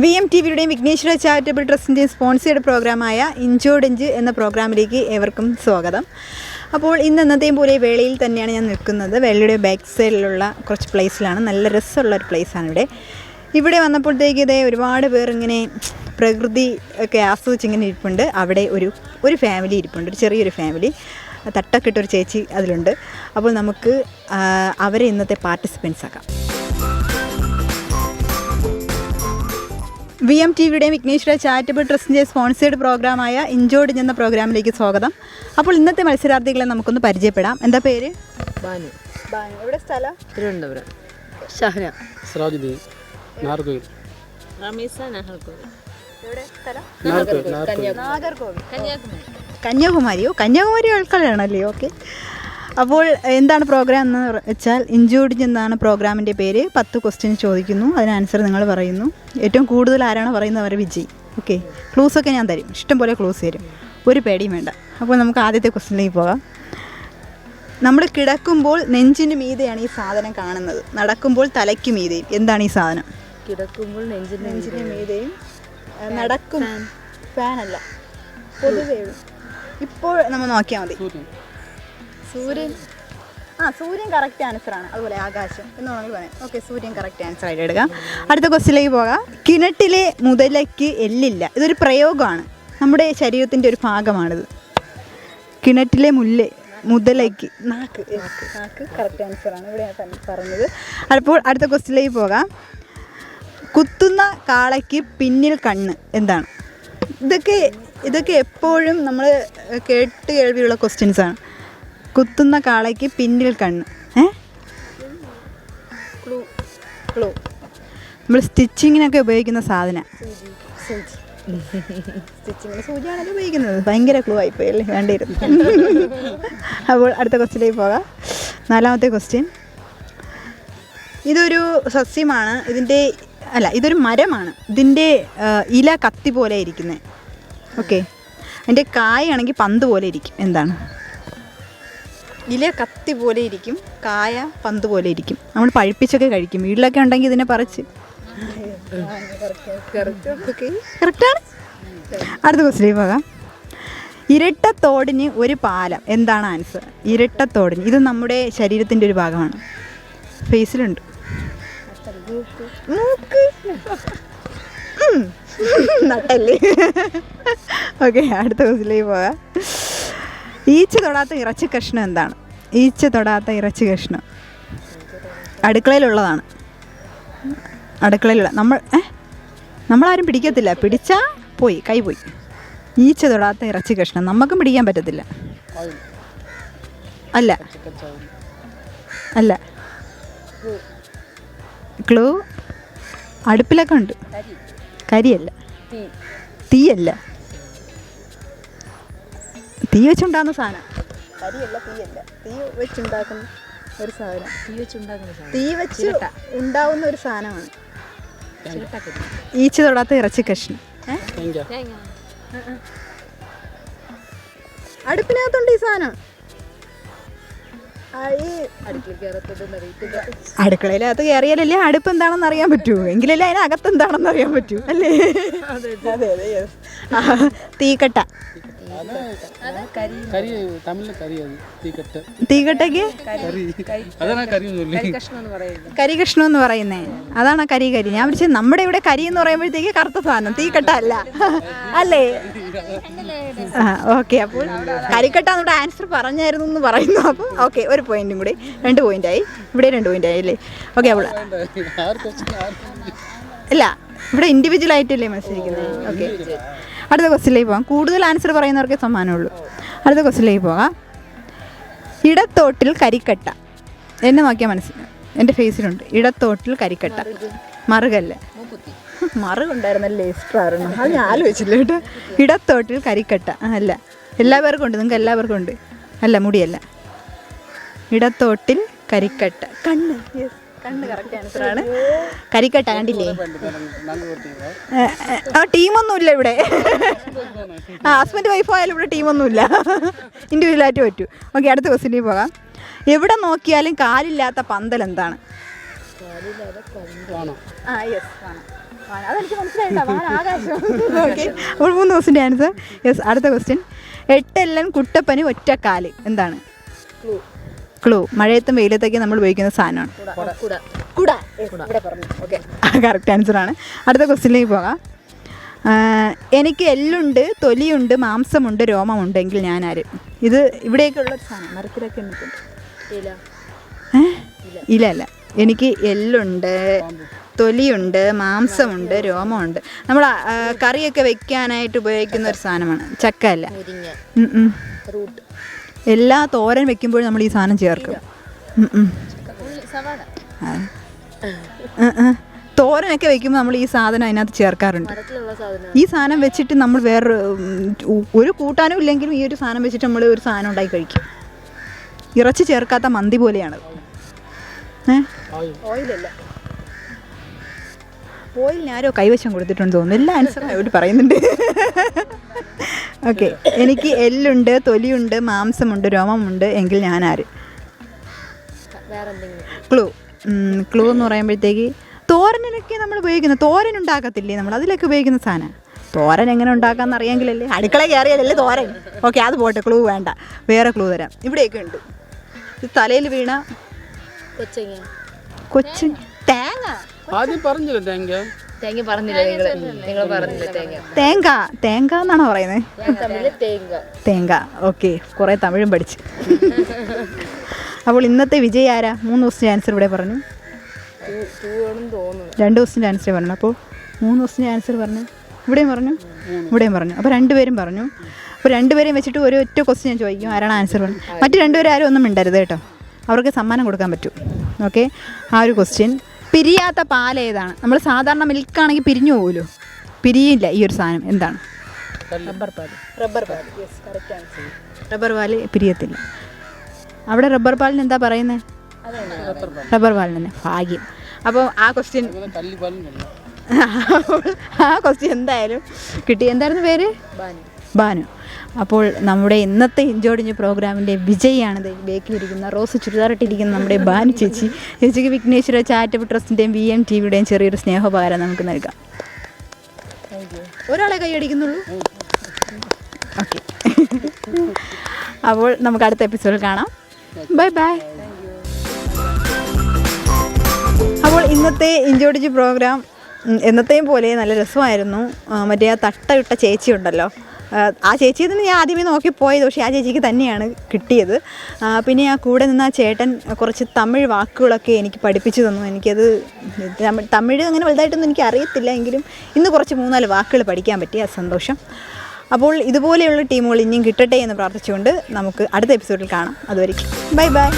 V M T വിയുടെയും Vighneshwara charitable ട്രസ്റ്റിന്റെയും sponsored പ്രോഗ്രാമായ ഇഞ്ചോഡിഞ്ച് എന്ന പ്രോഗ്രാമിലേക്ക് ഏവർക്കും സ്വാഗതം. അപ്പോൾ ഇന്ന് എന്നത്തെയും പോലെ വേളയിൽ തന്നെയാണ് ഞാൻ നിൽക്കുന്നത്. വേളയുടെ ബാക്ക് സൈഡിലുള്ള കുറച്ച് പ്ലേസിലാണ് നല്ല രസമുള്ള ഒരു പ്ലേസാണ് ഇവിടെ. ഇവിടെ വന്നപ്പോഴത്തേക്ക് ഇതേ ഒരുപാട് പേർ ഇങ്ങനെ പ്രകൃതി ഒക്കെ ആസ്വദിച്ച് ഇങ്ങനെ ഇരിപ്പുണ്ട്. അവിടെ ഒരു ഒരു ഫാമിലി ഇരിപ്പുണ്ട്. ഒരു ചെറിയൊരു ഫാമിലി തട്ടക്കെട്ടൊരു ചേച്ചി അതിലുണ്ട്. അപ്പോൾ നമുക്ക് അവരെ ഇന്നത്തെ പാർട്ടിസിപ്പൻസ് ആക്കാം. വി എം ടി വിയുടെയും വിഘ്നേശ്വര ചാരിറ്റബിൾ ട്രസ്റ്റിന്റെ സ്പോൺസേഡ് പ്രോഗ്രാമായ ഇഞ്ചോഡിഞ്ച് എന്ന പ്രോഗ്രാമിലേക്ക് സ്വാഗതം. അപ്പോൾ ഇന്നത്തെ മത്സരാർത്ഥികളെ നമുക്കൊന്ന് പരിചയപ്പെടാം. എന്താ പേര്? ബാനു. എവിടെ സ്ഥലം? തിരുവനന്തപുരം. ഷഹന. സിറാജുദ്ദീൻ നാർക്കോയിൽ റമീസ നഹൽക്കോവിൽ എവിടെ സ്ഥലം? നാഗർകോവിൽ. കന്യാകുമാരി. കന്യാകുമാരിയോ? കന്യാകുമാരി ആൾക്കാരാണല്ലേ? ഓക്കെ. അപ്പോൾ എന്താണ് പ്രോഗ്രാം എന്ന് വെച്ചാൽ ഇഞ്ചോഡിഞ്ച് എന്നാണ് പ്രോഗ്രാമിന്റെ പേര്. പത്ത് ക്വസ്റ്റ്യൻ ചോദിക്കുന്നു. അതിന് ആൻസർ നിങ്ങൾ പറയുന്നു. ഏറ്റവും കൂടുതൽ ആരാണ് പറയുന്നത് അവരെ വിജയി. ഓക്കെ ക്ലൂസൊക്കെ ഞാൻ തരും. ഇഷ്ടംപോലെ ക്ലൂസ് തരും. ഒരു പേടിയും വേണ്ട. അപ്പോൾ നമുക്ക് ആദ്യത്തെ ക്വസ്റ്റ്യനിലേക്ക് പോകാം. നമ്മൾ കിടക്കുമ്പോൾ നെഞ്ചിന് മീതെയാണ് ഈ സാധനം കാണുന്നത്. നടക്കുമ്പോൾ തലയ്ക്ക് മീതെയും. എന്താണ് ഈ സാധനം? കിടക്കുമ്പോൾ നെഞ്ചിന് നെഞ്ചിന് മീതെയും. നടക്കും. ഫാനല്ല. പൊതുവേ. ഇപ്പോൾ നമ്മൾ നോക്കിയാൽ മതി. സൂര്യൻ ആ സൂര്യൻ കറക്റ്റ് ആണ്. അതുപോലെ ആകാശം എന്ന് വേണമെങ്കിൽ പറയാം. ഓക്കെ സൂര്യൻ കറക്റ്റ് ആൻസർ ആയിട്ട് എടുക്കാം. അടുത്ത ക്വസ്റ്റിലേക്ക് പോകാം. കിണറ്റിലെ മുതലയ്ക്ക് എല്ലില്ല. ഇതൊരു പ്രയോഗമാണ്. നമ്മുടെ ശരീരത്തിന്റെ ഒരു ഭാഗമാണിത്. കിണറ്റിലെ മുല്ല മുതലയ്ക്ക് നാക്ക്. നാക്ക്. കറക്റ്റ് ആൻസർ ആണ്. ഇവിടെ ഞാൻ പറഞ്ഞത്. അപ്പോൾ അടുത്ത ക്വസ്റ്റിലേക്ക് പോകാം. കുത്തുന്ന കാളയ്ക്ക് പിന്നിൽ കണ്ണ് എന്താണ്? ഇതൊക്കെ ഇതൊക്കെ എപ്പോഴും നമ്മൾ കേട്ട് കേൾവിയുള്ള ക്വസ്റ്റ്യൻസാണ് കുത്തുന്ന കാളയ്ക്ക് പിന്നിൽ കണ്ണ്. ഏ? ക്ലൂ ക്ലൂ നമ്മൾ സ്റ്റിച്ചിങ്ങിനൊക്കെ ഉപയോഗിക്കുന്ന സാധന. സ്റ്റിച്ചിങ്ങിന് സൂചിയാണല്ലോ ഉപയോഗിക്കുന്നത്. ഭയങ്കര ക്ലൂ ആയിപ്പോയി അല്ലേ? വേണ്ടിയിരുന്നു അപ്പോൾ അടുത്ത ക്വസ്റ്റ്യനിലേക്ക് പോകാം. നാലാമത്തെ ക്വസ്റ്റ്യൻ ഇതൊരു സസ്യമാണ്. ഇതിന്റെ അല്ല ഇതൊരു മരമാണ്. ഇതിന്റെ ഇല കത്തി പോലെ ഇരിക്കുന്നത് ഓക്കെ അതിന്റെ കായാണെങ്കിൽ പന്ത് പോലെ ഇരിക്കും. എന്താണ്? ഇല കത്തി പോലെ ഇരിക്കും കായ പന്ത് പോലെ ഇരിക്കും. നമ്മൾ പഴുപ്പിച്ചൊക്കെ കഴിക്കും. വീട്ടിലൊക്കെ ഉണ്ടെങ്കിൽ ഇതിനെ പറിച്ച്. കറക്റ്റാണ് അടുത്ത ക്വസ്റ്റിലേക്ക് പോകാം. ഇരട്ടത്തോടിന് ഒരു പാലം. എന്താണ് ആൻസർ ഇരട്ടത്തോടിന്. ഇത് നമ്മുടെ ശരീരത്തിന്റെ ഒരു ഭാഗമാണ്. ഫേസിലുണ്ട് മൂക്ക്. നട്ടല്ലേ? ഓക്കെ അടുത്ത ക്വസ്റ്റിലേക്ക് പോകാം. ഈച്ച തൊടാത്ത ഇറച്ചി കഷ്ണം എന്താണ്? ഈച്ച തൊടാത്ത ഇറച്ചി കഷ്ണം. അടുക്കളയിലുള്ളതാണ്. അടുക്കളയിലുള്ള നമ്മൾ ഏ? നമ്മളാരും പിടിക്കത്തില്ല. പിടിച്ചാ പോയി കൈ പോയി. ഈച്ച തൊടാത്ത ഇറച്ചി കഷ്ണം. നമുക്കും പിടിക്കാൻ പറ്റത്തില്ല. അല്ല. അല്ല. ക്ലൂ അടുപ്പിലൊക്കെ ഉണ്ട്. കരിയല്ല. തീയല്ല. തീ വെച്ചുണ്ടാകുന്ന സാധനം. കരിയല്ല തീയല്ല. തീ വെച്ചുണ്ടാക്കുന്ന ഒരു സാധനം. തീ വെച്ചുണ്ടാക്കുന്ന സാധനം. തീ വെച്ച് ഉണ്ടാവുന്ന ഒരു സാധനമാണ്. ഈച്ച തൊടാത്ത ഇറച്ചി കഷ്ണം. അടുപ്പിനകത്തുണ്ട് ഈ സാധനം. അടുക്കളയിലകത്ത് കയറിയാലല്ലേ അടുപ്പ് എന്താണെന്ന് അറിയാൻ പറ്റൂ. എങ്കിലല്ലേ അതിനകത്ത് എന്താണെന്ന് അറിയാൻ പറ്റൂ അല്ലേ? അതെ അതെ. yes. തീക്കട്ട. തീക്കട്ടയ്ക്ക്? കരി. കഷ്ണം എന്ന് പറയുന്നേ. അതാണ് കരി കരി. ഞാൻ വിളിച്ചത് നമ്മുടെ ഇവിടെ കരി എന്ന് പറയുമ്പോഴത്തേക്ക് കറുത്ത സാധനം തീക്കട്ട അല്ല. അല്ലേ? ആ ഓക്കെ അപ്പോൾ കരിക്കട്ട നമ്മുടെ ആൻസർ പറഞ്ഞായിരുന്നു എന്ന് പറയുന്നു. അപ്പോൾ ഓക്കെ ഒരു പോയിന്റും കൂടി. രണ്ട് പോയിന്റ് ആയി. ഇവിടെ രണ്ട് പോയിന്റ് ആയി അല്ലേ? ഓക്കെ അപ്പോൾ ഇല്ല ഇവിടെ ഇൻഡിവിജ്വൽ ആയിട്ടല്ലേ മത്സരിക്കുന്നത്. ഓക്കെ അടുത്ത ക്വസ്റ്റിലേക്ക് പോകാം. കൂടുതൽ ആൻസർ പറയുന്നവർക്കേ സമ്മാനമുള്ളൂ. അടുത്ത ക്വസ്റ്റിലേക്ക് പോകാം. ഇടത്തോട്ടിൽ കരിക്കട്ട. എന്നെ നോക്കിയാൽ മനസ്സിലാവും. എന്റെ ഫേസിലുണ്ട് ഇടത്തോട്ടിൽ കരിക്കട്ട. മറുകല്ല. മറുകുണ്ടായിരുന്നല്ലേ എക്സ്ട്രാ ഒരെണ്ണം അത് ഞാൻ ആലോചിച്ചില്ല കേട്ടോ. ഇടത്തോട്ടിൽ കരിക്കട്ട. അല്ല എല്ലാവർക്കും ഉണ്ട്. നിങ്ങൾക്ക് എല്ലാവർക്കും ഉണ്ട്. അല്ല മുടിയല്ല. ഇടത്തോട്ടിൽ കരിക്കട്ട. കണ്ണ്. യെസ് കണ്ണ് കരിക്കട്ട കണ്ടില്ലേ? ആ ടീമൊന്നുമില്ല ഇവിടെ. ആ ഹസ്ബൻഡ് വൈഫ് ആയാലും ഇവിടെ ടീമൊന്നുമില്ല. ഇൻഡിവിജ്വലായിട്ട് പറ്റൂ. ഓക്കെ അടുത്ത ക്വസ്റ്റിനിൽ പോകാം. എവിടെ നോക്കിയാലും കാലില്ലാത്ത പന്തൽ എന്താണ്? ആ യെസ് ആണ് അതെനിക്ക് ഓക്കെ. അപ്പോൾ മൂന്ന് ആൻസർ യെസ് അടുത്ത ക്വസ്റ്റ്യൻ എട്ടെല്ലൻ കുട്ടപ്പനി ഒറ്റക്കാൽ. എന്താണ്? ക്ലൂ മഴയത്തും വെയിലത്തൊക്കെ നമ്മൾ ഉപയോഗിക്കുന്ന സാധനമാണ്. കറക്റ്റ് ആൻസർ ആൻസറാണ് അടുത്ത ക്വസ്റ്റ്യനിലേക്ക് പോകാം. എനിക്ക് എല്ലുണ്ട് തൊലിയുണ്ട് മാംസമുണ്ട് രോമമുണ്ടെങ്കിൽ ഞാൻ ആര്? ഇത് ഇവിടെയൊക്കെയുള്ള ഉള്ള സാധനം. മരത്തിലൊക്കെ നിൽക്കുന്നുണ്ട് ഇല. ഏ? ഇല്ല അല്ല. എനിക്ക് എല്ലുണ്ട് തൊലിയുണ്ട് മാംസമുണ്ട് രോമമുണ്ട്. നമ്മൾ കറിയൊക്കെ വെക്കാനായിട്ട് ഉപയോഗിക്കുന്ന ഒരു സാധനമാണ്. ചക്ക അല്ല. എല്ലാ തോരൻ വെക്കുമ്പോഴും നമ്മൾ ഈ സാധനം ചേർക്കും. തോരനൊക്കെ വെക്കുമ്പോൾ നമ്മൾ ഈ സാധനം അതിനകത്ത് ചേർക്കാറുണ്ട്. ഈ സാധനം വെച്ചിട്ട് നമ്മൾ വേറെ ഒരു കൂട്ടാനും ഇല്ലെങ്കിലും ഈ ഒരു സാധനം വെച്ചിട്ട് നമ്മൾ ഒരു സാധനം ഉണ്ടാക്കി കഴിക്കും. ഇറച്ചി ചേർക്കാത്ത മന്തി പോലെയാണ്. ഓയിലല്ല? ഓയിലിന് ആരോ കൈവശം കൊടുത്തിട്ടുണ്ടെന്ന് തോന്നുന്നു. എല്ലാ ആൻസറും അവർ പറയുന്നുണ്ട്. ഓക്കെ എനിക്ക് എല്ലുണ്ട് തൊലിയുണ്ട് മാംസമുണ്ട് രോമമുണ്ട് എങ്കിൽ ഞാൻ ആര് ക്ലൂ ക്ലൂ എന്ന് പറയുമ്പോഴത്തേക്ക് തോരനൊക്കെ നമ്മൾ ഉപയോഗിക്കുന്ന തോരൻ ഉണ്ടാക്കത്തില്ലേ നമ്മൾ? അതിലൊക്കെ ഉപയോഗിക്കുന്ന സാധനം. തോരൻ എങ്ങനെ ഉണ്ടാക്കാമെന്ന് അറിയാമെങ്കിലല്ലേ? അടുക്കള കയറിയാലല്ലേ തോരൻ. ഓക്കെ അത് പോട്ടെ ക്ലൂ വേണ്ട. വേറെ ക്ലൂ തരാം. ഇവിടെയൊക്കെ ഉണ്ട്. തലയിൽ വീണ കൊച്ചങ്ങ. കൊച്ചു തേങ്ങ. ആദ്യം പറഞ്ഞില്ല തേങ്ങ? തേങ്ങ പറഞ്ഞില്ല നിങ്ങൾ നിങ്ങൾ പറഞ്ഞില്ല തേങ്ങ? തേങ്ങ എന്നാണോ പറയുന്നത് തേങ്ങ ഓക്കെ. കുറേ തമിഴും പഠിച്ചു. അപ്പോൾ ഇന്നത്തെ വിജയ് ആരാ? മൂന്ന് ദിവസത്തിന്റെ ആൻസർ ഇവിടെ പറഞ്ഞു. രണ്ട് ദിവസത്തിന്റെ ആൻസർ പറഞ്ഞു. അപ്പോൾ മൂന്ന് ദിവസത്തിന്റെ ആൻസർ പറഞ്ഞു. ഇവിടെയും പറഞ്ഞു. ഇവിടെയും പറഞ്ഞു. അപ്പോൾ രണ്ടുപേരും പറഞ്ഞു. അപ്പോൾ രണ്ടുപേരെയും വെച്ചിട്ട് ഒരു ഒറ്റ ക്വസ്റ്റ്യൻ ഞാൻ ചോദിക്കും. ആരാണ് ആൻസർ പറഞ്ഞു മറ്റു രണ്ടുപേരും ആരും ഒന്നും മിണ്ടരുത് കേട്ടോ. അവർക്ക് സമ്മാനം കൊടുക്കാൻ പറ്റും. ഓക്കെ ആ ഒരു ക്വസ്റ്റ്യൻ പിരിയാത്ത പാൽ ഏതാണ്? നമ്മൾ സാധാരണ മിൽക്ക് ആണെങ്കിൽ പിരിഞ്ഞു പോകുമല്ലോ പിരിയില്ല ഈ ഒരു സാധനം. എന്താണ്? റബ്ബർ പാൽ. റബ്ബർ പാൽ. റബ്ബർ പാൽ പിരിയത്തില്ല. അവിടെ റബ്ബർ പാലിന് എന്താ പറയുന്നത് റബ്ബർ പാലിന് തന്നെ. ഭാഗ്യം. അപ്പോൾ ആ ക്വസ്റ്റ്യൻ ആ ക്വസ്റ്റ്യൻ എന്തായാലും കിട്ടി. എന്തായിരുന്നു പേര്? ബാനി. ബാനു. അപ്പോൾ നമ്മുടെ ഇന്നത്തെ ഇഞ്ചോടിഞ്ച് പ്രോഗ്രാമിന്റെ വിജയിയാണ് ബേക്കിലിരിക്കുന്ന റോസ് ചുരിദാറിട്ടിരിക്കുന്ന നമ്മുടെ ബാനു ചേച്ചി ചേച്ചിക്ക് വിഘ്നേശ്വര ചാരിറ്റബിൾ ട്രസ്റ്റിന്റെയും വി എം ടി വിയുടെയും ചെറിയൊരു സ്നേഹോപകാരം നമുക്ക് നൽകാം. ഒരാളെ കൈയടിക്കുന്നുള്ളൂ ഓക്കെ. അപ്പോൾ നമുക്ക് അടുത്ത എപ്പിസോഡിൽ കാണാം. Bye bye. അപ്പോൾ ഇന്നത്തെ ഇഞ്ചോടിഞ്ച് പ്രോഗ്രാം എന്നത്തെയും പോലെ നല്ല രസമായിരുന്നു. മറ്റേ ആ തട്ട ഇട്ട ചേച്ചി ഉണ്ടല്ലോ ആ, ചേച്ചിയിൽ നിന്ന് ഞാൻ ആദ്യമേ നോക്കിപ്പോയത് പക്ഷേ ആ ചേച്ചിക്ക് തന്നെയാണ് കിട്ടിയത്. പിന്നെ ആ കൂടെ നിന്ന് ആ ചേട്ടൻ കുറച്ച് തമിഴ് വാക്കുകളൊക്കെ എനിക്ക് പഠിപ്പിച്ചു തന്നു. എനിക്കത് തമിഴ് അങ്ങനെ വലുതായിട്ടൊന്നും എനിക്ക് അറിയത്തില്ല എങ്കിലും ഇന്ന് കുറച്ച് മൂന്നാൽ വാക്കുകൾ പഠിക്കാൻ പറ്റി ആ സന്തോഷം. അപ്പോൾ ഇതുപോലെയുള്ള ടീമുകൾ ഇനിയും കിട്ടട്ടെ എന്ന് പ്രാർത്ഥിച്ചുകൊണ്ട് നമുക്ക് അടുത്ത എപ്പിസോഡിൽ കാണാം. അതുവരെ ബൈ ബൈ.